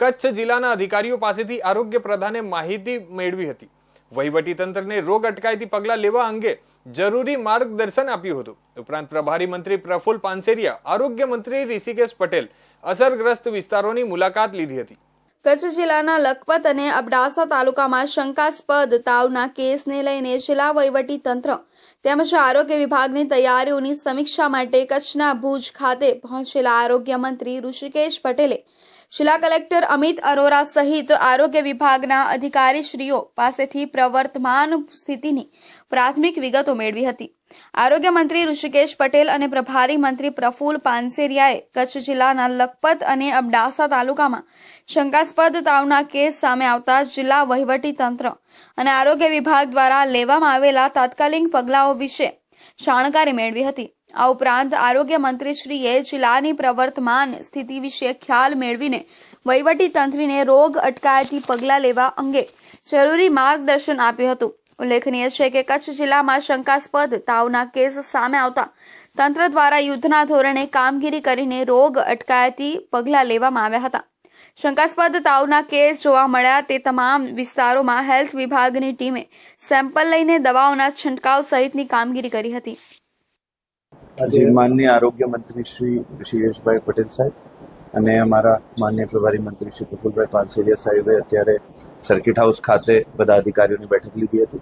કચ્છ જિલ્લાના અધિકારીઓ પાસેથી આરોગ્ય પ્રધાને માહિતી મેળવી હતી. વહીવટી તંત્રને રોગ અટકાયતી પગલાં લેવા અંગે જરૂરી માર્ગદર્શન આપ્યું હતું. ઉપરાંત પ્રભારી મંત્રી પ્રફુલ પાનસેરિયા, આરોગ્ય મંત્રી ઋષિકેશ પટેલ અસરગ્રસ્ત વિસ્તારોની મુલાકાત લીધી હતી. કચ્છ જિલ્લાના લખપત અને અબડાસા તાલુકામાં શંકાસ્પદ તાવના કેસને લઈને જિલ્લા વહીવટી તંત્ર તેમજ આરોગ્ય વિભાગની તૈયારીઓની સમીક્ષા માટે કચ્છના ભુજ ખાતે પહોંચેલા આરોગ્ય મંત્રી ઋષિકેશ પટેલે જિલ્લા કલેક્ટર અમિત અરોરા સહિત આરોગ્ય વિભાગના અધિકારીશ્રીઓ પાસેથી પ્રવર્તમાન સ્થિતિની પ્રાથમિક વિગતો મેળવી હતી. આરોગ્ય મંત્રી ઋષિકેશ પટેલ અને પ્રભારી મંત્રી પ્રફુલ પાનસેરિયાએ કચ્છ જિલ્લાના લખપત અને અબડાસા તાલુકામાં શંકાસ્પદ તાવના કેસ સામે આવતા જિલ્લા વહીવટી તંત્ર અને આરોગ્ય વિભાગ દ્વારા લેવામાં આવેલા તાત્કાલિક પગલાઓ વિશે જાણકારી મેળવી હતી. આ ઉપરાંત આરોગ્ય મંત્રીશ્રીએ જિલ્લાની પ્રવર્તમાન સ્થિતિ વિશે ખ્યાલ મેળવીને તંત્રને રોગ અટકાયતી પગલાં લેવા અંગે જરૂરી માર્ગદર્શન આપ્યું હતું. ઉલ્લેખનીય છે કે કચ્છ જિલ્લામાં શંકાસ્પદ તાવના કેસ સામે આવતા તંત્ર દ્વારા યુદ્ધના ધોરણે કામગીરી કરીને રોગ અટકાયતી પગલાં લેવામાં આવ્યા હતા. શંકાસ્પદ તાવના કેસ જોવા મળ્યા તે તમામ વિસ્તારોમાં હેલ્થ વિભાગની ટીમે સેમ્પલ લઈને દવાઓના છંટકાવ સહિતની કામગીરી કરી હતી. આજે માનનીય આરોગ્ય મંત્રી શ્રી ઋષિકેશભાઈ પટેલ સાહેબ અને અમારા માન્ય પ્રભારી મંત્રી શ્રી પ્રફુલભાઈ પાનસેરિયા સાહેબે અત્યારે સર્કિટ હાઉસ ખાતે બધા અધિકારીઓની બેઠક લીધી હતી.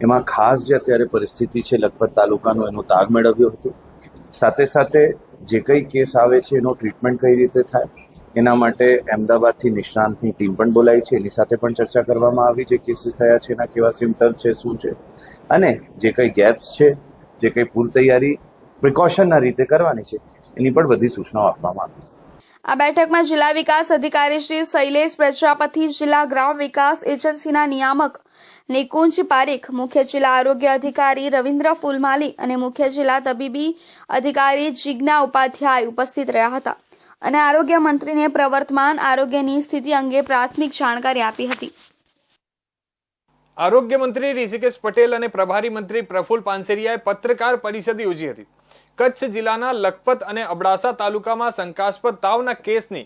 એમાં ખાસ જે અત્યારે પરિસ્થિતિ છે, લખપત તાલુકાનો એનો તાગ મેળવ્યો હતો. સાથે સાથે જે કંઈ કેસ આવે છે, એનો ટ્રીટમેન્ટ કઈ રીતે થાય, એના માટે અમદાવાદથી નિષ્ણાંતની ટીમ પણ બોલાવી છે. એની સાથે પણ ચર્ચા કરવામાં આવી જે કેસીસ થયા છે, એના કેવા સિમ્ટમ્સ છે, શું છે. અને જે કંઈ ગેપ્સ છે, જે કંઈ પૂર તૈયારી પ્રિકોશનના રીતે કરવાની છે. એની પણ બધી સૂચનાઓ આપવામાં આવી છે. આ બેઠકમાં જિલ્લા વિકાસ અધિકારી શ્રી શૈલેષ પ્રજાપતિ જિલ્લા ગ્રામ વિકાસ એજન્સીના નિયામક નિકુંજ પારેખ મુખ્ય જિલ્લા આરોગ્ય અધિકારી રવિન્દ્ર ફૂલમાલી અને મુખ્ય જિલ્લા તબીબી અધિકારી જિજ્ઞા ઉપાધ્યાય ઉપસ્થિત રહ્યા હતા અને આરોગ્ય મંત્રીને પ્રવર્તમાન આરોગ્યની સ્થિતિ અંગે પ્રાથમિક જાણકારી આપી હતી. આરોગ્ય મંત્રી ઋષિકેશ પટેલ અને પ્રભારી મંત્રી પ્રફુલ પાનસેરિયાએ પત્રકાર પરિષદ યોજી હતી. કચ્છ જિલ્લાના લખપત અને અબડાસા તાલુકામાં શંકાસ્પદ તાવના કેસની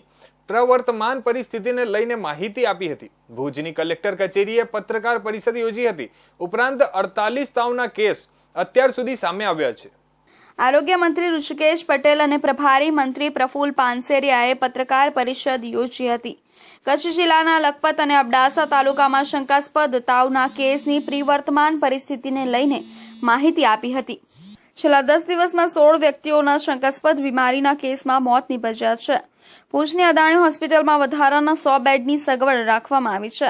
પ્રવર્તમાન પરિસ્થિતિને લઈને માહિતી આપી હતી. ભુજની કલેક્ટર કચેરીએ પત્રકાર પરિષદ યોજી હતી. ઉપરાંત અડતાલીસ તાવના કેસ અત્યાર સુધી સામે આવ્યા છે. આરોગ્ય મંત્રી ઋષિકેશ પટેલ અને પ્રભારી મંત્રી પ્રફુલ પાનસેરિયાએ પત્રકાર પરિષદ યોજી હતી. કચ્છ જિલ્લાના લખપત અને અબડાસા તાલુકામાં શંકાસ્પદ તાવના કેસની પ્રિવર્તમાન પરિસ્થિતિને લઈને માહિતી આપી હતી. છેલ્લા દસ દિવસમાં સોળ વ્યક્તિઓના શંકાસ્પદ બીમારીના કેસમાં મોત નીપજ્યા છે. ભુજની અદાણી હોસ્પિટલમાં વધારાના સો બેડની સગવડ રાખવામાં આવી છે.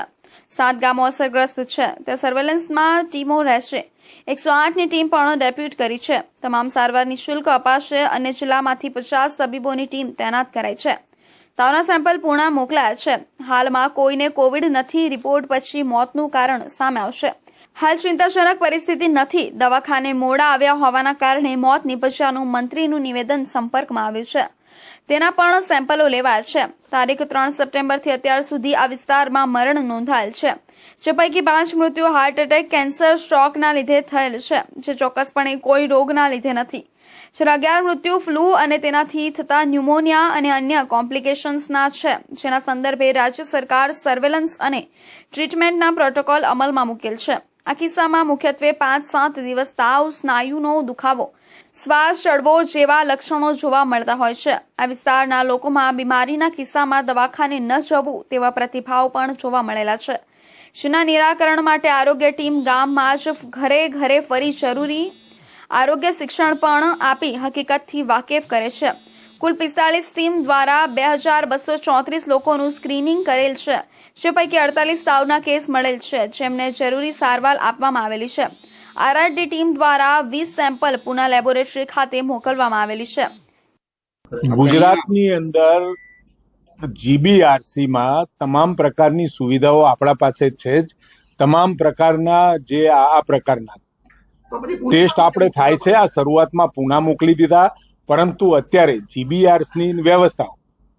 સાત ગામો અસરગ્રસ્ત છે. તે સર્વેલન્સમાં ટીમો રહેશે. એકસો આઠની ટીમ પણ ડેપ્યુટ કરી છે. તમામ સારવાર નિઃશુલ્ક અપાશે અને જિલ્લામાંથી પચાસ તબીબોની ટીમ તૈનાત કરાઈ છે. તાવના સેમ્પલ પૂણા મોકલાયા છે. હાલમાં કોઈને કોવિડ નથી રિપોર્ટ પછી મોતનું કારણ સામે આવશે. હાલ ચિંતાજનક પરિસ્થિતિ નથી. દવાખાને મોડા આવ્યા હોવાના કારણે મોત નિપજ્યાનું મંત્રીનું નિવેદન સંપર્કમાં આવ્યું છે. તેના પણ સેમ્પલો લેવાયા છે. તારીખ ત્રણ સપ્ટેમ્બરથી અત્યાર સુધી આ વિસ્તારમાં મરણ નોંધાયેલ છે, જે પૈકી પાંચ મૃત્યુ હાર્ટ એટેક, કેન્સર, સ્ટ્રોકના લીધે થયેલ છે, જે ચોક્કસપણે કોઈ રોગના લીધે નથી. જ્યારે અગિયાર મૃત્યુ, ફ્લૂ અને તેનાથી થતા ન્યુમોનિયા અને અન્ય કોમ્પ્લિકેશન્સના છે, જેના સંદર્ભે રાજ્ય સરકાર સર્વેલન્સ અને ટ્રીટમેન્ટના પ્રોટોકોલ અમલમાં મૂકેલ છે. આ કિસ્સામાં મુખ્યત્વે પાંચ સાત દિવસ તાવ, સ્નાયુનો દુખાવો, શ્વાસ ચડવો જેવા લક્ષણો જોવા મળતા હોય છે. આ વિસ્તારના લોકોમાં બીમારીના કિસ્સામાં દવાખાને ન જવું તેવા પ્રતિભાવ પણ જોવા મળેલા છે. જેના નિરાકરણ માટે આરોગ્ય ટીમ ગામમાં જ ઘરે ઘરે ફરી જરૂરી આરોગ્ય શિક્ષણ પણ આપી હકીકતથી વાકેફ કરે છે. કુલ પિસ્તાળીસ ટીમ દ્વારા બે હજાર બસો ચોત્રીસ લોકોનું સ્ક્રીનિંગ કરેલ છે જે પૈકી અડતાલીસ તાવના કેસ મળેલ છે જેમને જરૂરી સારવાર આપવામાં આવેલી છે. આરઆરડી ટીમ દ્વારા વીસ સેમ્પલ પુના લેબોરેટરી ખાતે મોકલવામાં આવેલી છે. ગુજરાતની અંદર જીબીઆરસીમાં તમામ પ્રકારની સુવિધાઓ આપણા પાસે છે જ. તમામ પ્રકારના જે આ આ પ્રકારના ટેસ્ટ આપણે થાય છે. આ શરૂઆતમાં પુના મોકલી દીધા. પરંતુ અત્યારે જીબીઆરસની વ્યવસ્થા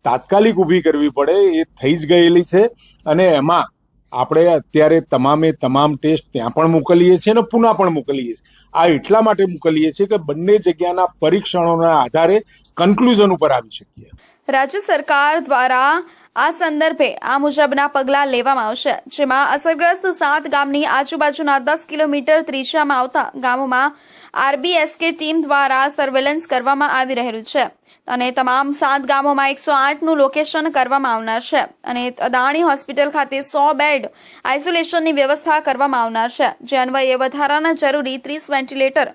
તાત્કાલિક ઊભી કરવી પડે એ થઈ જ ગયેલી છે અને એમાં આપણે અત્યારે તમામે તમામ ટેસ્ટ ત્યાં પણ મોકલીએ છીએ અને પુના પણ મોકલીએ છીએ. આ એટલા માટે મોકલીએ છીએ કે બંને જગ્યાના પરીક્ષણોના આધારે કન્ક્લુઝન ઉપર આવી શકીએ. રાજ્ય સરકાર દ્વારા આ સંદર્ભે આ મુજબના પગલાં લેવામાં આવશે, જેમાં અસરગ્રસ્ત સાત ગામની આજુબાજુના દસ કિલોમીટર ત્રિજ્યામાં આવતા ગામોમાં આરબીએસકે ટીમ દ્વારા સર્વેલન્સ કરવામાં આવી રહેલું છે અને તમામ સાત ગામોમાં એકસો આઠનું લોકેશન કરવામાં આવનાર છે અને અદાણી હોસ્પિટલ ખાતે સો બેડ આઇસોલેશનની વ્યવસ્થા કરવામાં આવનાર છે. જે અન્વયે વધારાના જરૂરી ત્રીસ વેન્ટિલેટર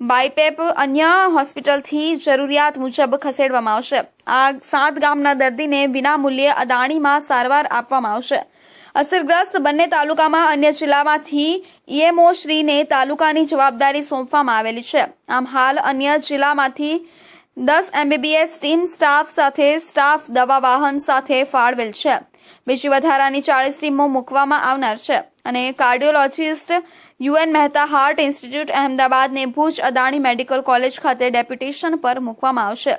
બાયપેપ અન્ય હોસ્પિટલથી જરૂરિયાત મુજબ ખસેડવામાં આવશે. આ સાત ગામના દર્દીને વિના મૂલ્યે અદાણીમાં સારવાર આપવામાં આવશે. અસરગ્રસ્ત બંને તાલુકામાં અન્ય જિલ્લામાંથી ઈએમઓ શ્રીને તાલુકાની જવાબદારી સોંપવામાં આવેલી છે. આમ હાલ અન્ય જિલ્લામાંથી દસ એમબીબીએસ ટીમ સ્ટાફ સાથે સ્ટાફ દવા વાહન સાથે ફાળવેલ છે. બીજી વધારાની ચાળીસ ટીમો મૂકવામાં આવનાર છે. અને cardiologist U N Mehta heart institute અહેમદાબાદને Bhuj Adani medical college ખાતે ડેપ્યુટેશન પર મૂકવામાં આવશે.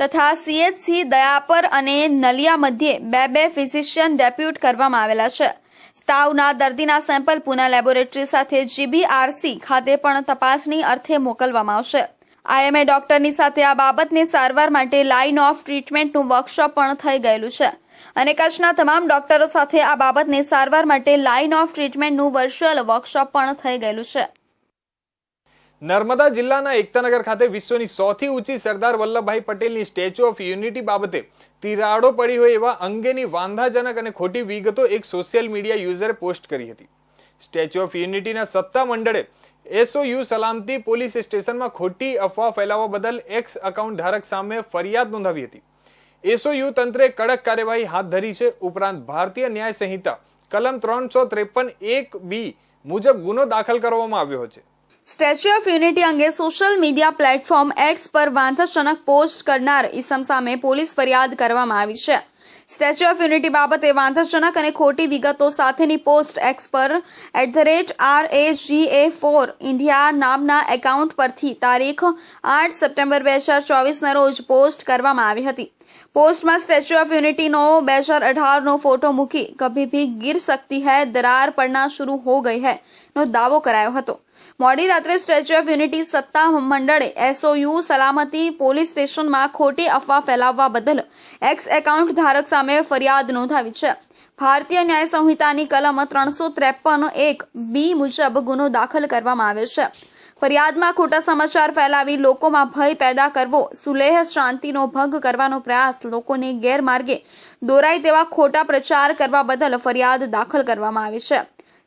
તથા સીએચસી દયાપર અને નલિયા મધ્યે બે બે ફિઝિશિયન ડેપ્યુટ કરવામાં આવેલા છે. તાવના દર્દીના સેમ્પલ પુના લેબોરેટરી સાથે જીબીઆરસી ખાતે પણ તપાસની અર્થે મોકલવામાં આવશે. આઈએમએ ડોક્ટરની સાથે આ બાબતને સારવાર માટે લાઇન ઓફ ટ્રીટમેન્ટનું વર્કશોપ પણ થઈ ગયેલું છે. અને કચ્છના તમામ ડોક્ટરો સાથે આ બાબતને સારવાર માટે લાઇન ઓફ ટ્રીટમેન્ટનું વર્ચ્યુઅલ વર્કશોપ પણ થઈ ગયેલું છે. નર્મદા જિલ્લાના એકતાનગર ખાતે વિશ્વની સૌથી ઊંચી સરદાર વલ્લભભાઈ પટેલની સ્ટેચ્યુ ઓફ યુનિટી બાબતે તિરાડો પડી હોય એવા અંગેની વાંધાજનક અને ખોટી વિગતો એક સોશિયલ મીડિયા યુઝરે પોસ્ટ કરી હતી. સ્ટેચ્યુ ઓફ યુનિટીના સત્તા મંડળે એસઓયુ સલામતી પોલીસ સ્ટેશનમાં ખોટી અફવા ફેલાવવા બદલ એક્સ અકાઉન્ટ ધારક સામે ફરિયાદ નોંધાવી હતી. એસઓયુ તંત્રે કડક કાર્યવાહી હાથ ધરી છે. ઉપરાંત ભારતીય ન્યાય સંહિતા, કલમ ત્રણસો ત્રેપન એક બી મુજબ ગુનો દાખલ કરવામાં આવ્યો છે. સ્ટેચ્યુ ઓફ યુનિટી અંગે સોશિયલ મીડિયા પ્લેટફોર્મ એક્સ પર વાંધાજનક પોસ્ટ કરનાર ઈસમ સામે પોલીસ ફરિયાદ કરવામાં આવી છે. સ્ટેચ્યુ ઓફ યુનિટી બાબતે વાંધાજનક અને ખોટી વિગતો સાથેની પોસ્ટ એક્સ પર at the rate R A G A for India નામના એકાઉન્ટ પરથી તારીખ આઠ સપ્ટેમ્બર બે હજાર ચોવીસના રોજ પોસ્ટ કરવામાં આવી હતી. પોસ્ટમાં સ્ટેચ્યુ ઓફ યુનિટીનો બે હજાર અઢારનો ફોટો મૂકી કભી ભી ગીર સકતી હૈ, દરાર પડના શરૂ હો ગઈ હૈ, નો દાવો કરાયો હતો. મોડી રાત્રે સ્ટેચ્યુ ઓફ યુનિટી સત્તા મંડળે એસઓયુ સલામતી પોલીસ સ્ટેશનમાં ખોટી અફવા ફેલાવવા બદલ એક્સ એકાઉન્ટ ધારક સામે ફરિયાદ નોંધાવી છે. ભારતીય ન્યાય સંહિતાની કલમ ત્રણસો ત્રેપન એક બી મુજબ ગુનો દાખલ કરવામાં આવે છે. ફરિયાદમાં ખોટા સમાચાર ફેલાવી લોકોમાં ભય પેદા કરવો, સુલેહ શાંતિનો ભંગ કરવાનો પ્રયાસ લોકોને ગેરમાર્ગે દોરાય તેવા ખોટા પ્રચાર કરવા બદલ ફરિયાદ દાખલ કરવામાં આવી છે.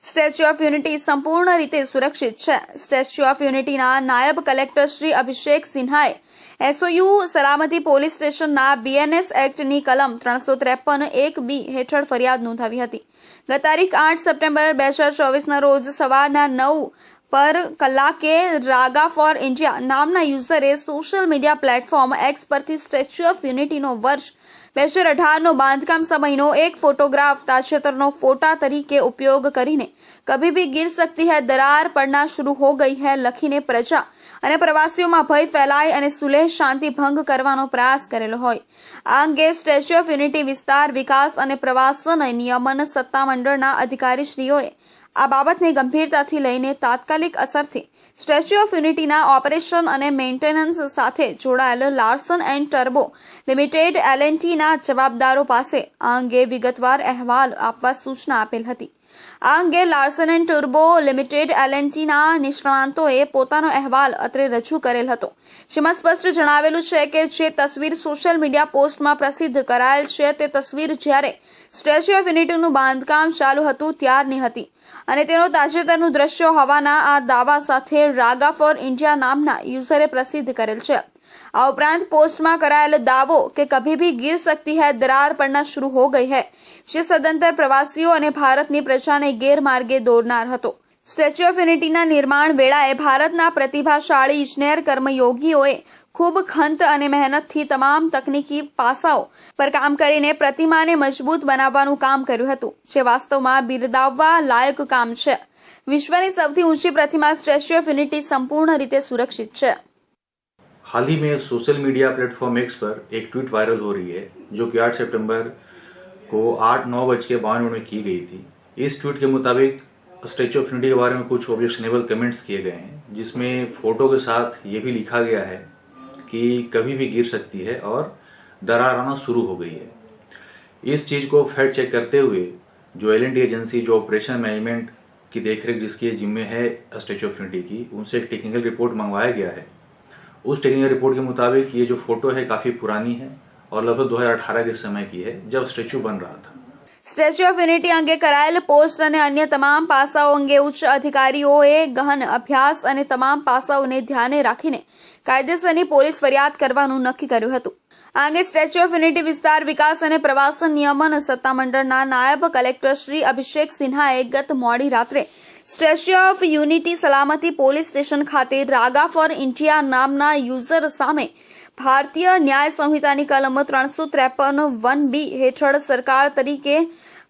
સ્ટેચ્યુ ઓફ યુનિટી સંપૂર્ણ રીતે સુરક્ષિત છે. સ્ટેચ્યુ ઓફ યુનિટીના નાયબ કલેક્ટર શ્રી અભિષેક સિન્હાએ એસઓયુ સલામતી પોલીસ સ્ટેશનના બીએનએસ એક્ટની કલમ ત્રણસો ત્રેપન એક બી હેઠળ ફરિયાદ નોંધાવી હતી. ગત તારીખ આઠ સપ્ટેમ્બર બે હજાર ચોવીસના રોજ સવારના નવ પર કલા કે રાગા ફોર ઇન્ડિયા નામના યુઝરે સોશિયલ મીડિયા પ્લેટફોર્મ એક્સ પરથી સ્ટેચ્યુ ઓફ યુનિટીનો વર્ષ બે હજાર અઢારનો બાંધકામ સમયનો એક ફોટોગ્રાફ તાજેતરનો ફોટા તરીકે ઉપયોગ કરીને કભી ભી ગીર સકતી હૈ, દરાર પડના શરૂ હો ગઈ હૈ લખીને પ્રજા અને પ્રવાસીઓમાં ભય ફેલાય અને સુલેહ શાંતિ ભંગ કરવાનો પ્રયાસ કરેલો હોય. આ અંગે સ્ટેચ્યુ ઓફ યુનિટી વિસ્તાર વિકાસ અને પ્રવાસન નિયમન સત્તામંડળના અધિકારીશ્રીઓએ આ બાબતને ગંભીરતાથી લઈને તાત્કાલિક અસરથી સ્ટેચ્યુ ઓફ યુનિટીના ઓપરેશન અને મેન્ટેનન્સ સાથે જોડાયેલ લાર્સન એન્ડ ટર્બો લિમિટેડ એલએનટીના જવાબદારો પાસે આ અંગે વિગતવાર અહેવાલ આપવા સૂચના આપેલ હતી. આ અંગે લાર્સન એન્ડ ટુર્બો લિમિટેડ એલએનટીના નિષ્ણાંતોએ પોતાનો અહેવાલ અત્રે રજૂ કરેલ હતો. જેમાં સ્પષ્ટ જણાવેલું છે કે જે તસવીર સોશિયલ મીડિયા પોસ્ટમાં પ્રસિદ્ધ કરાયેલ છે તે તસવીર જ્યારે સ્ટેચ્યુ ઓફ યુનિટીનું બાંધકામ ચાલુ હતું ત્યારની હતી અને તેનો તાજેતરનું દ્રશ્ય હોવાના આ દાવા સાથે રાગા ફોર ઇન્ડિયા નામના યુઝરે પ્રસિદ્ધ કરેલ છે. આ ઉપરાંત પોસ્ટમાં કરાયેલો દાવો કે કભી ભી ગીર સકતી હૈ, દરાર પડના શરૂ હો ગઈ હૈ. જે સદંતર પ્રવાસીઓ અને ભારતની પ્રજાને ગેરમાર્ગે દોરનાર હતો. સ્ટેચ્યુ ઓફ યુનિટીના નિર્માણ વેળાએ ભારતના પ્રતિભાશાળી ઇજનેર કર્મયોગીઓએ ખૂબ ખંત અને મહેનતથી તમામ તકનીકી પાસાઓ પર કામ કરીને પ્રતિમાને મજબૂત બનાવવાનું કામ કર્યું હતું, જે વાસ્તવમાં બિરદાવવા લાયક કામ છે. વિશ્વની સૌથી ઊંચી પ્રતિમા સ્ટેચ્યુ ઓફ યુનિટી સંપૂર્ણ રીતે સુરક્ષિત છે. हाल ही में सोशल मीडिया प्लेटफॉर्म एक्स पर एक ट्वीट वायरल हो रही है, जो कि 8 सितंबर को आठ नौ बज के बावन मिनट में की गई थी। इस ट्वीट के मुताबिक स्टेचू ऑफ़ यूनिटी के बारे में कुछ ऑब्जेक्शनेबल कमेंट्स किए गए हैं, जिसमें फ़ोटो के साथ ये भी लिखा गया है कि कभी भी गिर सकती है और दरार आना शुरू हो गई है। इस चीज़ को फैक्ट चेक करते हुए, जो एलएनडी एजेंसी जो ऑपरेशन मैनेजमेंट की देखरेख जिसके जिम्मे है स्टेच्यू ऑफ़ यूनिटी की, उनसे एक टेक्निकल रिपोर्ट मंगवाया गया है। उस टेक्निकल रिपोर्ट के मुताबिक ये जो फोटो है काफी पुरानी है और लगभग 2018 के समय की है जब स्टेच्यू बन रहा था સ્ટેચ્યુ ઓફ યુનિટી અંગે કરાયેલ પોસ્ટ અને અન્ય તમામ પાસાઓ અંગે ઉચ્ચ અધિકારીઓએ ગહન અભ્યાસ અને તમામ પાસાઓને ધ્યાને રાખીને કાયદેસરની પોલીસ ફરિયાદ કરવાનું નક્કી કર્યું હતું આ અંગે સ્ટેચ્યુ ઓફ યુનિટી વિસ્તાર વિકાસ અને પ્રવાસન નિયમન સત્તામંડળના નાયબ કલેક્ટર શ્રી અભિષેક સિન્હાએ ગત મોડી રાત્રે સ્ટેચ્યુ ઓફ યુનિટી સલામતી પોલીસ સ્ટેશન ખાતે રાગા ફોર ઇન્ડિયા નામના યુઝર સામે ભારતીય ન્યાય સંહિતાની કલમ ત્રણસો ત્રેપન વન બી હેઠળ સરકાર તરીકે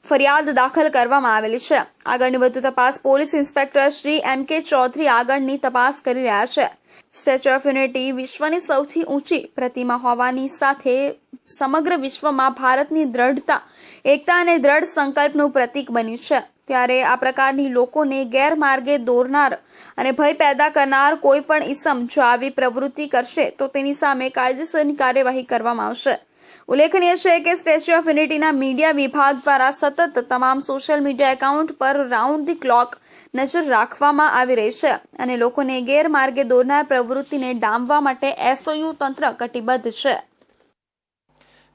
ફરિયાદ દાખલ કરવામાં આવેલી છે. આગળની વધુ તપાસ પોલીસ ઇન્સ્પેક્ટર શ્રી એમ કે ચૌધરી આગળની તપાસ કરી રહ્યા છે. સ્ટેચ્યુ ઓફ યુનિટી વિશ્વની સૌથી ઊંચી પ્રતિમા હોવાની સાથે સમગ્ર વિશ્વમાં ભારતની દ્રઢતા, એકતા અને દ્રઢ સંકલ્પનું પ્રતીક બન્યું છે. ત્યારે આ પ્રકારની લોકોને ગેરમાર્ગે દોરનાર અને ભય પેદા કરનાર કોઈ પણ ઇસમ જો આવી પ્રવૃત્તિ કરશે, તો તેની સામે કાયદેસરની કાર્યવાહી કરવામાં આવશે. ઉલ્લેખનીય છે કે સ્ટેચ્યુ ઓફ યુનિટીના મીડિયા વિભાગ દ્વારા સતત તમામ સોશિયલ મીડિયા એકાઉન્ટ પર રાઉન્ડ ધી ક્લોક નજર રાખવામાં આવી રહી છે અને લોકોને ગેરમાર્ગે દોરનાર પ્રવૃત્તિને ડામવા માટે એસઓયુ તંત્ર કટિબદ્ધ છે.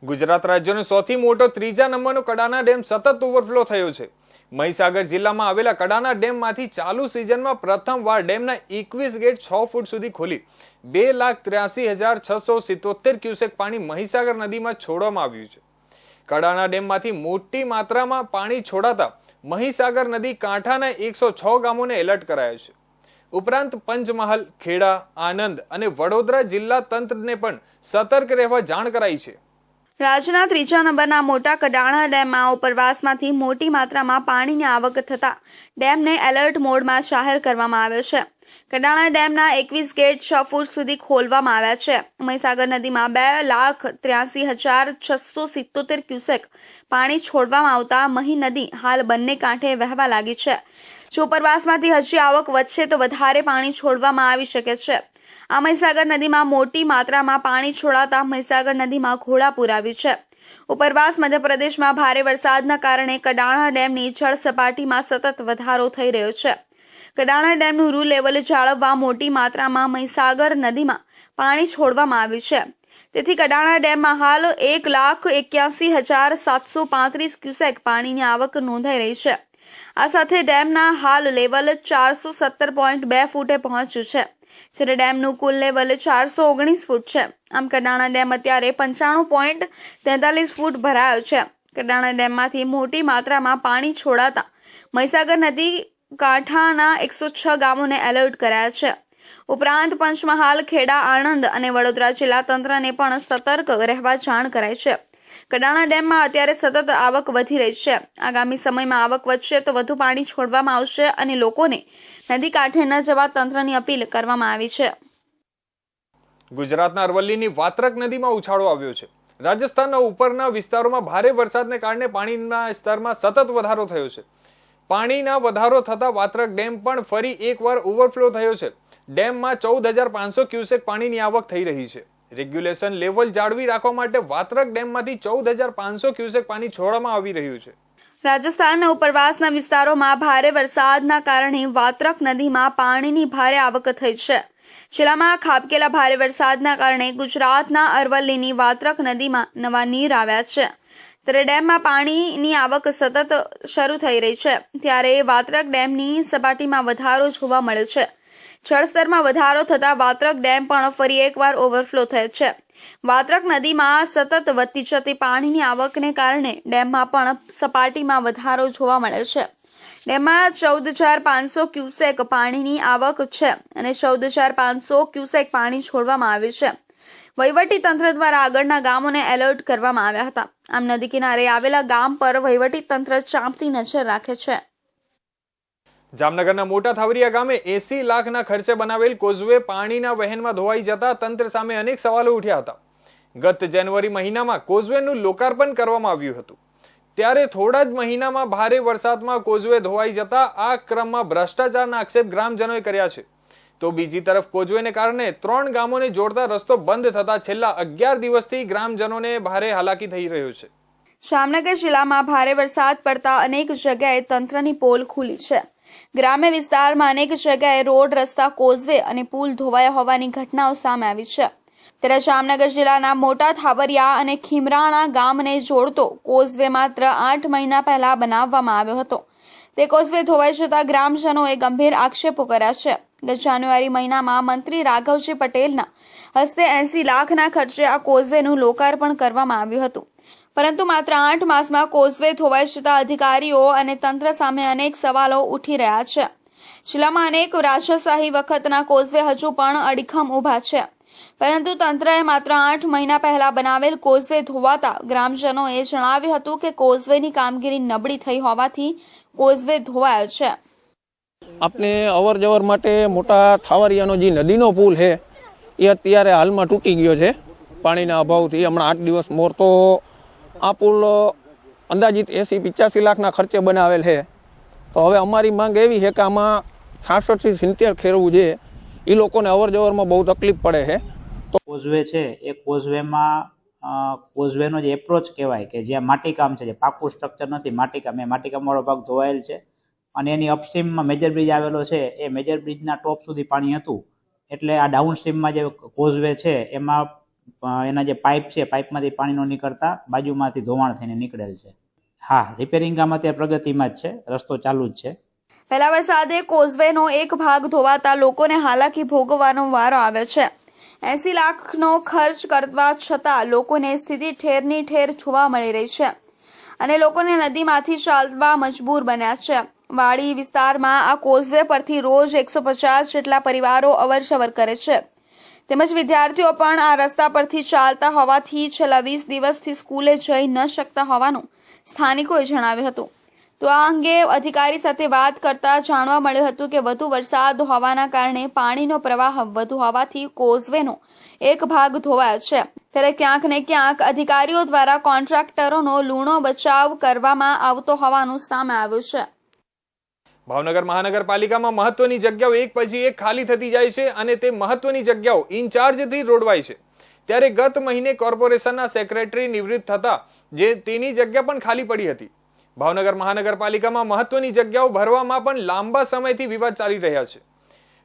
ગુજરાત રાજ્યનો સૌથી મોટો ત્રીજા નંબરનો કડાના ડેમ સતત ઓવરફ્લો થયો છે. મહીસાગર જિલ્લામાં આવેલા કડાના ડેમમાંથી ચાલુ સિઝનમાં પ્રથમવાર ડેમના એકવીસ ગેટ છ ફૂટ સુધી ખોલી. બે લાખ ત્ર્યાસી હજાર છસો સિત્તોતેર ક્યુસેક પાણી મહીસાગર નદીમાં છોડવામાં આવ્યું છે. કડાના ડેમમાંથી મોટી માત્રામાં પાણી છોડાતા મહીસાગર નદી કાંઠાના એકસો છ ગામોને એલર્ટ કરાયા છે. ઉપરાંત પંચમહાલ, ખેડા આનંદ અને વડોદરા જિલ્લા તંત્રને પણ સતર્ક રહેવા જાણ કરાઈ છે. રાજ્યના ત્રીજા નંબરના મોટા કડાણા ડેમમાં ઉપરવાસમાંથી મોટી માત્રામાં પાણીની આવક થતા ડેમને એલર્ટ મોડમાં જાહેર કરવામાં આવ્યો છે. કડાણા ડેમના એકવીસ ગેટ છ ફૂટ સુધી ખોલવામાં આવ્યા છે. મહીસાગર નદીમાં બે લાખ ત્ર્યાસી હજાર છસો સિત્તોતેર ક્યુસેક પાણી છોડવામાં આવતા મહી નદી હાલ બંને કાંઠે વહેવા લાગી છે. જો ઉપરવાસમાંથી હજી આવક વધશે તો વધારે પાણી છોડવામાં આવી શકે છે. આ મહીસાગર નદીમાં મોટી માત્રામાં પાણી છોડાતા મહીસાગર નદીમાં ઘોડાપૂર આવ્યું છે. ઉપરવાસ મધ્યપ્રદેશમાં ભારે વરસાદના કારણે કડાણા ડેમની જળ સપાટીમાં સતત વધારો થઈ રહ્યો છે. કડાણા ડેમનું રૂ લેવલ જાળવવા મોટી માત્રામાં મહીસાગર નદીમાં પાણી છોડવામાં આવ્યું છે. તેથી કડાણા ડેમમાં હાલ એક લાખ એક્યાસી હજાર સાતસો પાંત્રીસ ક્યુસેક પાણીની આવક નોંધાઈ રહી છે. આ સાથે ડેમના હાલ લેવલ ચારસો સત્તર પોઈન્ટ બે ફૂટે પહોંચ્યું છે. જ્યારે ડેમનું કુલ લેવલ ચારસો ઓગણીસ ફૂટ છે. આમ કડાણા ડેમ અત્યારે પંચાણું પોઈન્ટ તેતાલીસ ફૂટ ભરાયો છે. કડાણા ડેમમાંથી મોટી માત્રામાં પાણી છોડાતા મહીસાગર નદી કાંઠાના એકસો છ ગામોને એલર્ટ કરાયા છે. ઉપરાંત પંચમહાલ, ખેડા, આણંદ અને વડોદરા જિલ્લા તંત્રને પણ સતર્ક રહેવા જાણ કરાઈ છે. કડાણા ડેમમાં અત્યારે સતત આવક વધી રહી છે. આગામી સમયમાં આવક વધશે તો વધુ પાણી છોડવામાં આવશે અને લોકોને નદી કાંઠે ન જવા તંત્રની અપીલ કરવામાં આવી છે. ગુજરાતના અરવલ્લીની વાત્રક નદીમાં ઉછાળો આવ્યો છે. રાજસ્થાનના ઉપરના વિસ્તારોમાં ભારે વરસાદને કારણે પાણીના સ્તરમાં સતત વધારો થયો છે. પાણીના વધારો થતા વાત્રક ડેમ પણ ફરી એકવાર ઓવરફ્લો થયો છે. ડેમમાં ચૌદ હજાર પાંચસો ક્યુસેક પાણીની આવક થઈ રહી છે. રેગ્યુલેશન લેવલ જાળવી રાખવા માટે વાત્રક ડેમમાંથી ચૌદ હજાર પાંચસો ક્યુસેક પાણી છોડવામાં આવી રહ્યું છે. રાજસ્થાનના ઉપરવાસના વિસ્તારોમાં ભારે વરસાદના કારણે વાત્રક નદીમાં પાણીની ભારે આવક થઈ છે. જિલ્લામાં ખાબકેલા ભારે વરસાદના કારણે ગુજરાતના અરવલ્લીની વાત્રક નદીમાં નવા નીર આવ્યા છે. ત્યારે ડેમમાં પાણીની આવક સતત શરૂ થઈ રહી છે. ત્યારે વાત્રક ડેમની સપાટીમાં વધારો જોવા મળ્યો છે. જળસ્તરમાં વધારો થતાં વાત્રક ડેમ પણ ફરી એકવાર ઓવરફ્લો થયો છે. વાત્રક નદીમાં સતત વધતી જતી પાણીની આવકને કારણે ડેમમાં પણ સપાટીમાં વધારો જોવા મળે છે. ડેમમાં ચૌદ હજાર પાંચસો ક્યુસેક પાણીની આવક છે અને ચૌદ હજાર પાંચસો ક્યુસેક પાણી છોડવામાં આવ્યું છે. વહીવટી તંત્ર દ્વારા આગળના ગામોને એલર્ટ કરવામાં આવ્યા હતા. આમ નદી કિનારે આવેલા ગામ પર વહીવટી તંત્ર ચાંપતી નજર રાખે છે. જામનગરના મોટા થાવરિયા ગામે એસી લાખના ખર્ચે બનાવેલ કોઝવે પાણીના વહેનમાં ધોવાઈ જતા તંત્ર સામે અનેક સવાલો ઉઠ્યા હતા. ગત જાન્યુઆરી મહિનામાં કોઝવેનું લોકાર્પણ કરવામાં આવ્યું હતું. ત્યારે થોડા જ મહિનામાં ભારે વરસાદમાં કોઝવે ધોવાઈ જતા આ ક્રમમાં ભ્રષ્ટાચારના આક્ષેપ ગ્રામજનોએ કર્યા છે. તો બીજી તરફ કોઝવેને કારણે ત્રણ ગામોને જોડતા રસ્તો બંધ થતા છેલ્લા અગિયાર દિવસથી ગ્રામજનોને ભારે હાલાકી થઈ રહ્યો છે. જામનગર જિલ્લામાં ભારે વરસાદ પડતા અનેક જગ્યાએ તંત્રની પોલ ખુલી છે. ગ્રામ્ય વિસ્તારમાં અનેક જગ્યાએ રોડ, રસ્તા, કોઝવે અને પુલ ધોવાયા હોવાની ઘટનાઓ સામે આવી છે. ત્યારે જામનગર જિલ્લાના મોટા થાવરિયા અને ખીમરાણા ગામને જોડતો કોઝવે માત્ર આઠ મહિના પહેલા બનાવવામાં આવ્યો હતો. તે કોઝવે ધોવાઈ જતા ગ્રામજનોએ ગંભીર આક્ષેપો કર્યા છે. ગત જાન્યુઆરી મહિનામાં મંત્રી રાઘવજી પટેલના હસ્તે એંસી લાખના ખર્ચે આ કોઝવેનું લોકાર્પણ કરવામાં આવ્યું હતું. પરંતુ માત્ર આઠ માસમાં કોઝવે ધોવાઈ જતા અધિકારીઓ અને તંત્ર સામે અનેક સવાલો ઉઠી રહ્યા છે. જિલ્લામાં અનેક રાજાશાહી વખતના કોઝવે હજુ પણ અડીખમ ઊભા છે. પરંતુ તંત્રએ માત્ર આઠ મહિના પહેલા બનાવેલ કોઝવે ધોવાતા ગ્રામજનોએ જણાવ્યું હતું કે કોઝવેની કામગીરી નબળી થઈ હોવાથી કોઝવે ધોવાયો છે. આપણે અવર જવર માટે મોટા થાવરિયાનો જે નદીનો પુલ છે, એ અત્યારે હાલમાં તૂટી ગયો છે. પાણીના અભાવથી હમણાં આઠ દિવસ મોર તો આ પુલ અંદાજિત એંસી પિચ્યાસી લાખના ખર્ચે બનાવેલ છે. તો હવે અમારી માંગ એવી છે કે આમાં છાસઠથી સિત્તેર ખેરવું છે. એ લોકોને અવર જવરમાં બહુ તકલીફ પડે છે. તો કોઝવે છે, એ કોઝવેમાં કોઝવેનો જે એપ્રોચ કહેવાય કે જ્યાં માટીકામ છે, જે પાકું સ્ટ્રક્ચર નથી, માટીકામ, એ માટીકામવાળો ભાગ ધોવાયેલ છે. અને એની અપસ્ટ્રીમમાં મેજર બ્રિજ આવેલો છે, એ મેજર બ્રિજના ટોપ સુધી પાણી હતું. એટલે આ ડાઉન સ્ટ્રીમમાં જે કોઝવે છે, એમાં એના જે પાઇપ છે, પાઇપમાંથી પાણી ન નીકળતા બાજુમાંથી ધોવાણ થઈને નીકળેલ છે. હા રિપેરિંગ કામ અત્યારે પ્રગતિમાં જ છે, રસ્તો ચાલુ જ છે. પહેલા વરસાદે કોઝવેનો એક ભાગ ધોવાતા લોકોને હાલાકી ભોગવવાનો વારો આવ્યો છે. એસી લાખનો ખર્ચ કરવા છતાં લોકોને સ્થિતિ ઠેરની ઠેર જોવા મળી રહી છે. અને લોકોને નદીમાંથી ચાલવા મજબૂર બન્યા છે. વાડી વિસ્તારમાં આ કોઝવે પરથી રોજ એકસો પચાસ જેટલા પરિવારો અવરજવર કરે છે. તેમજ વિદ્યાર્થીઓ પણ આ રસ્તા પરથી ચાલતા હોવાથી છેલ્લા વીસ દિવસથી સ્કૂલે જઈ ન શકતા હોવાનું સ્થાનિકોએ જણાવ્યું હતું. તો આ અંગે અધિકારી સાથે વાત કરતા જાણવા મળ્યું હતું કે વધુ વરસાદ હોવાના કારણે પાણીનો પ્રવાહ વધુ હોવાથી કોઝવેનો એક ભાગ ધોવાયો છે. ત્યારે ક્યાંક ને ક્યાંક અધિકારીઓ દ્વારા કોન્ટ્રાક્ટરોનો લૂણો બચાવ કરવામાં આવતો હોવાનું સામે આવ્યું છે. ભાવનગર મહાનગરપાલિકામાં મહત્વની જગ્યાઓ એક પછી એક ખાલી થતી જાય છે અને તે મહત્વની જગ્યાઓ ઇન્ચાર્જથી રોડવાય છે. ત્યારે ગત મહિને કોર્પોરેશનના સેક્રેટરી નિવૃત્ત થતા જે તેની જગ્યા પણ ખાલી પડી હતી. ભાવનગર મહાનગરપાલિકામાં મહત્વની જગ્યાઓ ભરવામાં પણ લાંબા સમયથી વિવાદ ચાલી રહ્યા છે.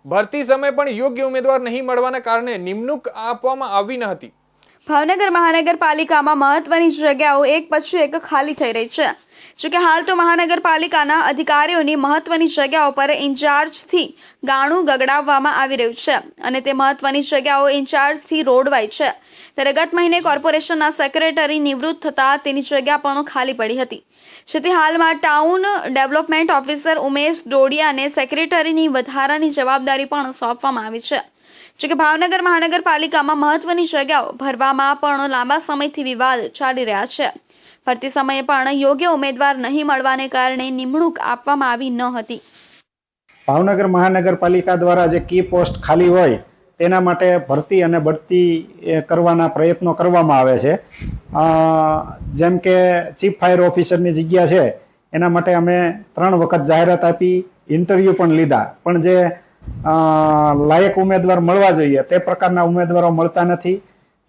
ભરતી સમય પણ યોગ્ય ઉમેદવાર નહીં મળવાના કારણે નિમણૂક આપવામાં આવી ન હતી. ભાવનગર મહાનગરપાલિકામાં મહત્વની જગ્યાઓ એક પછી એક ખાલી થઈ રહી છે. જોકે હાલ તો મહાનગરપાલિકાના અધિકારીઓની મહત્વની જગ્યાઓ પર ઇન્ચાર્જથી ગાણું ગગડાવવામાં આવી રહ્યું છે અને તે મહત્વની જગ્યાઓ ઇન્ચાર્જથી રોડવાય છે. ત્યારે ગત મહિને કોર્પોરેશનના સેક્રેટરી નિવૃત્ત થતા તેની જગ્યા પણ ખાલી પડી હતી. જેથી હાલમાં ટાઉન ડેવલપમેન્ટ ઓફિસર ઉમેશ ડોડિયાને સેક્રેટરીની વધારાની જવાબદારી પણ સોંપવામાં આવી છે. જોકે ભાવનગર મહાનગરપાલિકામાં મહત્વની જગ્યાઓ ભરવામાં પણ લાંબા સમયથી વિવાદ ચાલી રહ્યા છે. ભરતી સમયે પણ યોગ્ય ઉમેદવાર નહીં મળવાને કારણે નિમણૂક આપવામાં આવી ન હતી. ભાવનગર મહાનગરપાલિકા દ્વારા જે કી પોસ્ટ ખાલી હોય, તેના માટે ભરતી અને બઢતી કરવાના પ્રયત્નો કરવામાં આવે છે. જેમ કે ચીફ ફાયર ઓફિસરની જગ્યા છે, એના માટે અમે ત્રણ વખત જાહેરાત આપી, ઇન્ટરવ્યૂ પણ લીધા. પણ જે લાયક ઉમેદવાર મળવા જોઈએ, તે પ્રકારના ઉમેદવારો મળતા નથી.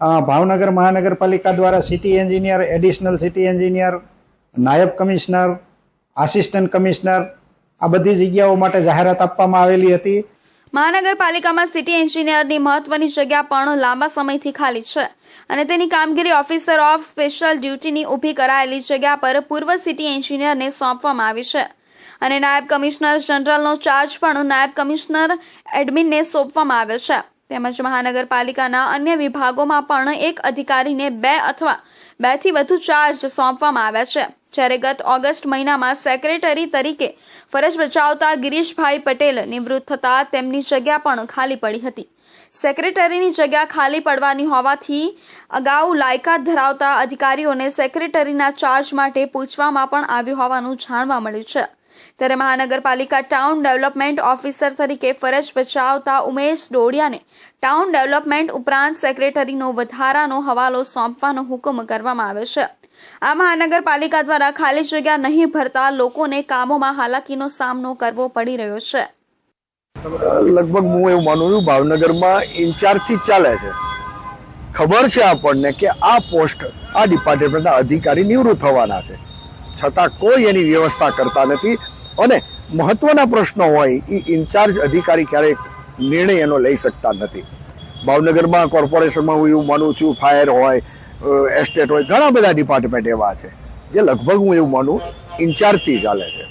ભાવનગર મહાનગરપાલિકા દ્વારા city engineer, additional city engineer, નાયબ કમિશનર, આસિસ્ટન્ટ કમિશનર, આ બધી જગ્યાઓ માટે જાહેરાત આપવામાં આવેલી હતી. મહાનગરપાલિકામાં સિટી એન્જિનિયરની મહત્વની જગ્યા પણ લાંબા સમયથી ખાલી છે અને તેની કામગીરી ઓફિસર ઓફ સ્પેશિયલ ડ્યુટીની ઊભી કરાયેલી જગ્યા પર પૂર્વ સિટી એન્જિનિયરને સોંપવામાં આવી છે અને નાયબ કમિશનર જનરલનો ચાર્જ પણ નાયબ કમિશનર એડમિનને સોંપવામાં આવ્યો છે. તેમજ મહાનગરપાલિકાના અન્ય વિભાગોમાં પણ એક અધિકારીને બે અથવા બેથી વધુ ચાર્જ સોંપવામાં આવ્યા છે. જ્યારે ગત ઓગસ્ટ મહિનામાં સેક્રેટરી તરીકે ફરજ બજાવતા ગિરીશભાઈ પટેલ નિવૃત્ત થતા તેમની જગ્યા પણ ખાલી પડી હતી. સેક્રેટરીની જગ્યા ખાલી પડવાની હોવાથી અગાઉ લાયકાત ધરાવતા અધિકારીઓને સેક્રેટરીના ચાર્જ માટે પૂછવામાં પણ આવ્યું હોવાનું જાણવા મળ્યું છે. ત્યારે મહાનગરપાલિકા ટાઉન ડેવલપમેન્ટ ઓફિસર તરીકે ફરજ બચાવતા ઉમેશ ડોડિયાને ટાઉન ડેવલપમેન્ટ ઉપરાંત સેક્રેટરીનો વધારાનો હવાલો સોંપવાનો હુકમ કરવામાં આવ્યો છે. આ મહાનગરપાલિકા દ્વારા ખાલી જગ્યા નહીં ભરતા લોકોને કામોમાં હાલાકીનો સામનો કરવો પડી રહ્યો છે. લગભગ હું એવું માનું છું, ભાવનગરમાં ઇન્ચાર્જથી ચાલે છે. ખબર છે આપણને કે આ પોસ્ટ આ ડિપાર્ટમેન્ટના અધિકારી નિવૃત્ત થવાના છે. છતાં કોઈ એની વ્યવસ્થા કરતા નથી. અને મહત્વના પ્રશ્નો હોય એ ઇન્ચાર્જ અધિકારી ક્યારેક નિર્ણય એનો લઈ શકતા નથી. ભાવનગરમાં કોર્પોરેશનમાં હું એવું માનું છું, ફાયર હોય એસ્ટેટ હોય, ઘણા બધા ડિપાર્ટમેન્ટ એવા છે, જે લગભગ હું એવું માનું, ઇન્ચાર્જથી ચાલે છે.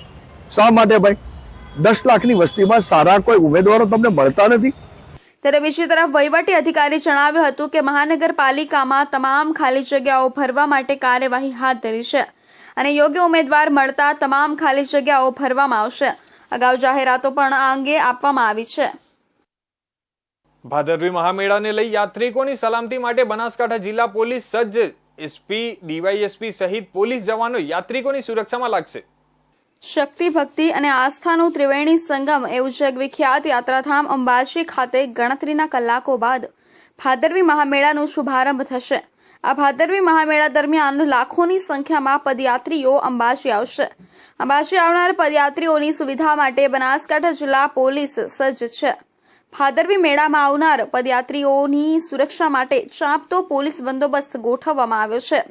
શા માટે ભાઈ? દસ લાખની વસ્તીમાં સારા કોઈ ઉમેદવારો તમને મળતા નથી? ત્યારે બીજી તરફ વહીવટી અધિકારી જણાવ્યું હતું કે મહાનગરપાલિકામાં તમામ ખાલી જગ્યાઓ ભરવા માટે કાર્યવાહી હાથ ધરી છે. અને યોગ્ય ઉમેદવાર મળતા તમામ ખાલી જગ્યાઓ ભરવામાં આવશે. અગાઉ જાહેરાતો પણ આ અંગે આપવામાં આવી છે. ભાદરવી મહામેળાને લઈ યાત્રિકોની સલામતી માટે બનાસકાંઠા જિલ્લા પોલીસ સજ્જ એસપી ડીવાયએસપી સહિત પોલીસ જવાનો યાત્રિકોની સુરક્ષામાં લાગશે. શક્તિ ભક્તિ અને આસ્થાનું ત્રિવેણી સંગમ એવું જગવિખ્યાત યાત્રાધામ અંબાજી ખાતે ગણતરીના કલાકો બાદ ભાદરવી મહામેળાનો શુભારંભ થશે. આ ભાદરવી મહામેળા દરમિયાન લાખોની સંખ્યામાં પદયાત્રીઓ અંબાજી આવશે. અંબાજી આવનાર પદયાત્રીઓની સુવિધા માટે બનાસકાંઠા જિલ્લા પોલીસ સજ્જ છે. ભાદરવી મેળામાં આવનાર પદયાત્રીઓની સુરક્ષા માટે ચાંપતો પોલીસ બંદોબસ્ત ગોઠવવામાં આવ્યો છે.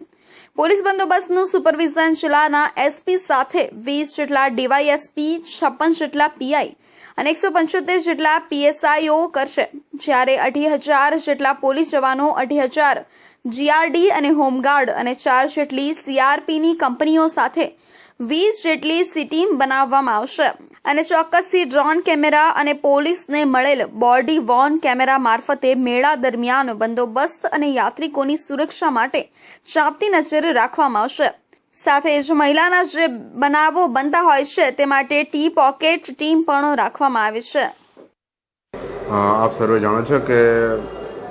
પોલીસ બંદોબસ્તનું સુપરવિઝન જિલ્લાના એસપી સાથે વીસ જેટલા ડીવાયએસપી, છપ્પન જેટલા પીઆઈ અને એકસો પંચોતેર જેટલા પીએસઆઈઓ કરશે. જ્યારે અઢી હજાર જેટલા પોલીસ જવાનો અઢી હજાર જીઆરડી અને હોમગાર્ડ અને ચાર જેટલી સીઆરપીની કંપનીઓ સાથે વીસ જેટલી સીટીમ બનાવવામાં આવશે. અને ચોક્કસથી ડ્રોન કેમેરા અને પોલીસને મળેલ બોડી વોર્ન કેમેરા મારફતે મેળા દરમિયાન બંદોબસ્ત અને યાત્રિકોની સુરક્ષા માટે ચાંપતી નજર રાખવામાં આવશે. સાથે જ મહિલાના જે બનાવો બનતા હોય છે તે માટે ટી પોકેટ ટીમ પણ રાખવામાં આવી છે. આપ સર્વે જાણો છો કે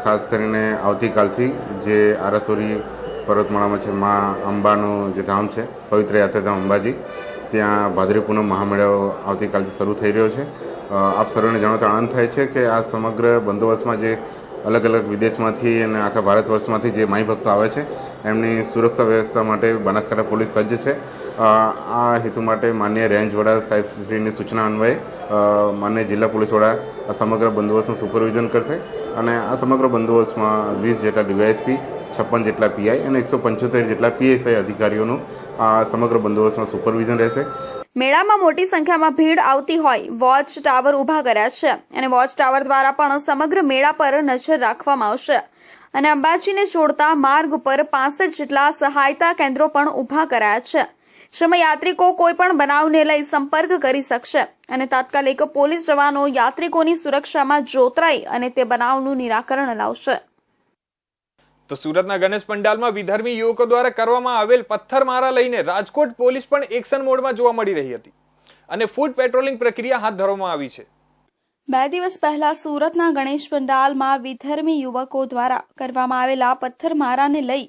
ખાસ કરીને આવતીકાલથી જે આરાસોરી પર્વતમાળામાં છે, મા અંબાનું જે ધામ છે, પવિત્ર યાત્રાધામ અંબાજી, ત્યાં ભાદરી પૂનમ મહામેળો આવતીકાલથી શરૂ થઈ રહ્યો છે. આપ સર્વેને જાણો તો આનંદ થાય છે કે આ સમગ્ર બંદોબસ્તમાં જે અલગ અલગ વિદેશમાંથી અને આખા ભારત વર્ષમાંથી જે માઈ ભક્તો આવે છે, એમની સુરક્ષા વ્યવસ્થા માટે બનાસકાંઠા પોલીસ સજ્જ છે. આ હેતુ માટે માન્ય રેન્જ વડા સાહેબ શ્રીની સૂચના અન્વયે માન્ય જિલ્લા પોલીસ વડા આ સમગ્ર બંદોબસ્તનું સુપરવિઝન કરશે. અને આ સમગ્ર બંદોબસ્તમાં વીસ જેટલા ડીવાયએસપી, છપ્પન જેટલા પીઆઈ અને એકસો પંચોતેર જેટલા પીએસઆઈ અધિકારીઓનું આ સમગ્ર બંદોબસ્તમાં સુપરવિઝન રહેશે. મેળામાં મોટી સંખ્યામાં ભીડ આવતી હોય, વોચ ટાવર ઊભા કર્યા છે અને વોચ ટાવર દ્વારા પણ સમગ્ર મેળા પર નજર રાખવામાં આવશે. અને અંબાજીને જોડતા માર્ગ ઉપર પાસઠ જેટલા સહાયતા કેન્દ્રો પણ ઊભા કરાયા છે. જેમાં યાત્રિકો કોઈ પણ બનાવને લઈ સંપર્ક કરી શકશે અને તાત્કાલિક પોલીસ જવાનો યાત્રિકોની સુરક્ષામાં જોતરાઈ અને તે બનાવનું નિરાકરણ લાવશે. તો સુરતના ગણેશ પંડાલમાં વિધર્મી યુવકો દ્વારા કરવામાં આવેલ પથ્થરમારા લઈને રાજકોટ પોલીસ પણ એક્શન મોડમાં જોવા મળી રહી હતી. અને ફૂડ પેટ્રોલિંગ પ્રક્રિયા હાથ ધરવામાં આવી છે. બે દિવસ પહેલા સુરતના ગણેશ પંડાલમાં વિધર્મી યુવકો દ્વારા કરવામાં આવેલા પથ્થરમારાને લઈ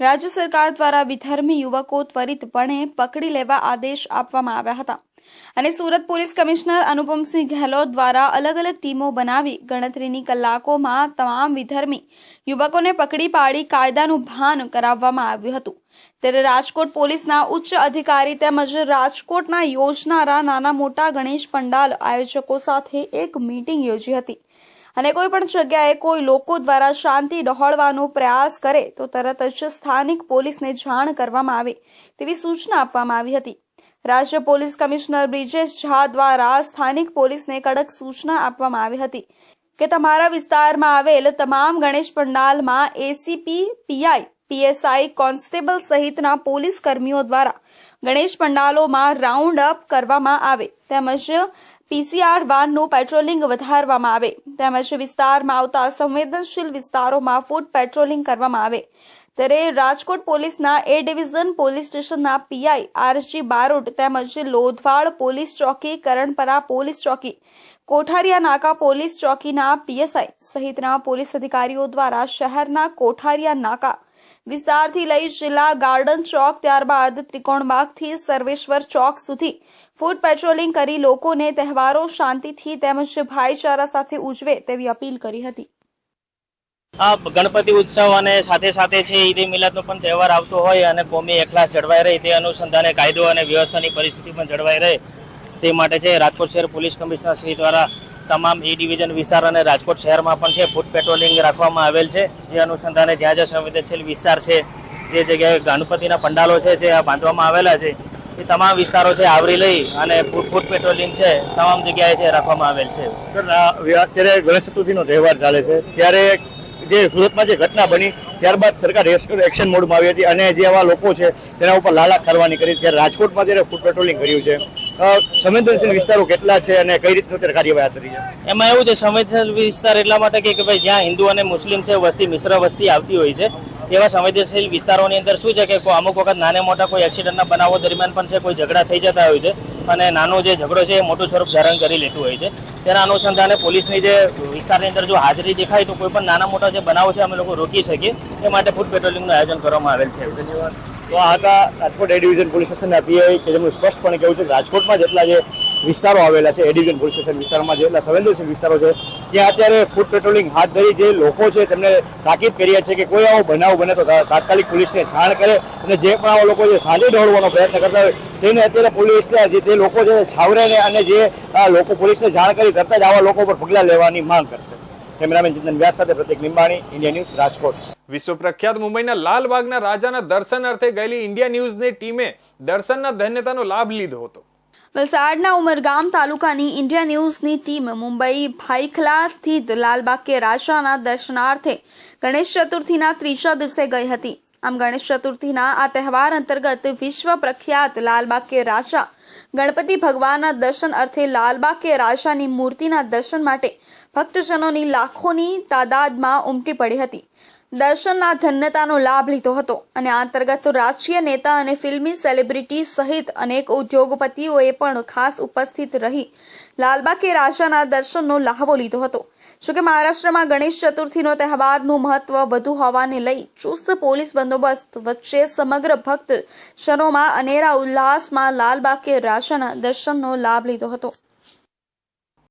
રાજ્ય સરકાર દ્વારા વિધર્મી યુવકો ત્વરિતપણે પકડી લેવા આદેશ આપવામાં આવ્યા હતા. અને સુરત પોલીસ કમિશનર અનુપમસિંહ ગહેલોત દ્વારા અલગ અલગ ટીમો બનાવી ગણતરીની કલાકોમાં તમામ વિધર્મી યુવકોને પકડી પાડી કાયદાનું ભાન કરાવવામાં આવ્યું હતું. ત્યારે રાજકોટ પોલીસના ઉચ્ચ અધિકારી તેમજ રાજકોટના યોજનારા નાના મોટા ગણેશ પંડાલ આયોજકો સાથે એક મીટિંગ યોજી હતી. અને કોઈ પણ જગ્યાએ કોઈ લોકો દ્વારા શાંતિ ડહોળવાનો પ્રયાસ કરે તો તરત જ સ્થાનિક પોલીસને જાણ કરવામાં આવે તેવી સૂચના આપવામાં આવી હતી. રાજ્ય પોલીસ કમિશનર બ્રિજેશ ઝા દ્વારા સ્થાનિક પોલીસને કડક સૂચના આપવામાં આવી હતી કે તમારા વિસ્તારમાં આવેલ તમામ ગણેશ પંડાલમાં એસીપી, પીઆઈ, પીએસઆઈ, કોન્સ્ટેબલ સહિતના પોલીસ કર્મીઓ દ્વારા ગણેશ પંડાલોમાં રાઉન્ડ અપ કરવામાં આવે તેમજ પીસીઆર વાનનું પેટ્રોલિંગ વધારવામાં આવે તેમજ વિસ્તારમાં આવતા સંવેદનશીલ વિસ્તારોમાં ફૂડ પેટ્રોલિંગ કરવામાં આવે ત્યારે રાજકોટ પોલીસના એ ડિવિઝન પોલીસ સ્ટેશનના પીઆઈ આરજી બારોટ તેમજ લોધવાડ પોલીસ ચોકી, કરણપરા પોલીસ ચોકી, કોઠારિયા નાકા પોલીસ ચોકીના પીએસઆઈ સહિતના પોલીસ અધિકારીઓ દ્વારા શહેરના કોઠારિયા નાકા વિસ્તારથી લઈ જિલ્લા ગાર્ડન ચોક ત્યારબાદ ત્રિકોણબાગથી સર્વેશ્વર ચોક સુધી ફૂડ પેટ્રોલિંગ કરી લોકોને તહેવારો શાંતિથી તેમજ ભાઈચારા સાથે ઉજવે તેવી અપીલ કરી હતી. આ ગણપતિ ઉત્સવ અને સાથે સાથે છે ઈદ એ મિલાદનો પણ તહેવાર આવતો હોય અને કોમી એકલાસ જળવાઈ રહે, તે અનુસંધાને કાયદો અને વ્યવસ્થાની પરિસ્થિતિ પણ જળવાઈ રહે. તે માટે છે રાજકોટ શહેર પોલીસ કમિશનર શ્રી દ્વારા તમામ એ ડિવિઝન વિસ્તાર અને રાજકોટ શહેરમાં પણ છે ફૂટ પેટ્રોલિંગ રાખવામાં આવેલ છે, જે અનુસંધાને જ્યાં જ્યાં સંવેદનશીલ વિસ્તાર છે, જે જગ્યાએ ગણપતિના પંડાલો છે, જે બાંધવામાં આવેલા છે, એ તમામ વિસ્તારો છે આવરી લઈ અને ફૂટ પેટ્રોલિંગ છે, તમામ જગ્યાએ છે રાખવામાં આવેલ છે. સર અત્યારે ગણેશ ચતુર્થીનો તહેવાર ચાલે છે, ત્યારે જે સુરતમાં જે ઘટના બની, ત્યારબાદ સરકાર એક્શન મોડમાં આવી હતી અને જે આવા લોકો છે, તેના ઉપર લાલા કરવાની કરી. ત્યારે રાજકોટમાં જ્યારે ફૂડ પેટ્રોલિંગ કર્યું છે સંવેદનશીલ વિસ્તારો કેટલા છે અને કઈ રીતનું અત્યારે કાર્યવાહી ધરી છે? એમાં એવું છે, સંવેદનશીલ વિસ્તાર એટલા માટે કે ભાઈ જ્યાં હિન્દુ અને મુસ્લિમ છે, વસ્તી, મિશ્ર વસ્તી આવતી હોય છે, એવા સંવેદનશીલ વિસ્તારોની અંદર શું છે કે અમુક વખત નાના મોટા કોઈ એક્સિડન્ટના બનાવો દરમિયાન પણ છે, કોઈ ઝઘડા થઈ જતા હોય છે. અને નાનો જે ઝઘડો છે એ મોટું સ્વરૂપ ધારણ કરી લેતું હોય છે. તેના અનુસંધાને પોલીસની જે વિસ્તારની અંદર જો હાજરી દેખાય તો કોઈ પણ નાના મોટા જે બનાવો છે અમે લોકો રોકી શકીએ. એ માટે ફૂડ પેટ્રોલિંગનું આયોજન કરવામાં આવેલ છે. તો આ હતા રાજકોટ એ ડિવિઝન પોલીસ સ્ટેશનના પીઆઈ કે જેમનું સ્પષ્ટપણે કહ્યું છે રાજકોટમાં જેટલા જે વિસ્તારો આવેલા છે એડિવિઝન પોલીસ સ્ટેશન વિસ્તારમાં જેટલા સંવેદનશીલ વિસ્તારો છે, ત્યાં અત્યારે ફૂડ પેટ્રોલિંગ હાથ ધરી જે લોકો છે, તેમને તાકીદ કરીએ છે કે કોઈ આવો બનાવ બને તો તાત્કાલિક પોલીસને જાણ કરે અને જે પણ આવા લોકો જે સાંજે દોડવાનો પ્રયત્ન કરતા હોય, તેને અત્યારે પોલીસને, જે તે લોકો છે છાવરે અને જે લોકો પોલીસને જાણ કરી તરત જ આવા લોકો પર પગલાં લેવાની માંગ કરશે કેમેરામેન ચિંતન વ્યાસ સાથે પ્રતિક નિંબાણી ઇન્ડિયા ન્યૂઝ રાજકોટ. વિશ્વ પ્રખ્યાત મુંબઈના લાલબાગના રાજાના દર્શન અર્થે ગયેલી ઇન્ડિયા ન્યૂઝની ટીમે દર્શનના ધન્યતાનો લાભ લીધો હતો. વલસાડના ઉમરગામ તાલુકાની ઇન્ડિયા ન્યૂઝની ટીમ મુંબઈ ભાઈખલા સ્થિત લાલબાગ કે રાજાના દર્શનાર્થે ગણેશ ચતુર્થીના ત્રીજા દિવસે ગઈ હતી. આમ ગણેશ ચતુર્થીના આ તહેવાર અંતર્ગત વિશ્વ પ્રખ્યાત લાલબાગ કે રાજા ગણપતિ ભગવાનના દર્શન અર્થે લાલબાગ કે રાજાની મૂર્તિના દર્શન માટે ભક્તજનોની લાખોની તાદાદમાં ઉમટી પડી હતી. દર્શનના ધન્યતાનો લાભ લીધો હતો અને અંતર્ગત રાજકીય નેતા અને ફિલ્મી સેલિબ્રિટી સહિત અનેક ઉદ્યોગપતિઓએ પણ ખાસ ઉપસ્થિત રહી લાલબાગ કે રાજાના દર્શનનો લાહવો લીધો હતો. જોકે મહારાષ્ટ્રમાં ગણેશ ચતુર્થીનો તહેવારનું મહત્વ વધુ હોવાને લઈ ચુસ્ત પોલીસ બંદોબસ્ત વચ્ચે સમગ્ર ભક્ત ક્ષણોમાં અનેરા ઉલ્લાસમાં લાલબાગ કે રાજાના દર્શનનો લાભ લીધો હતો.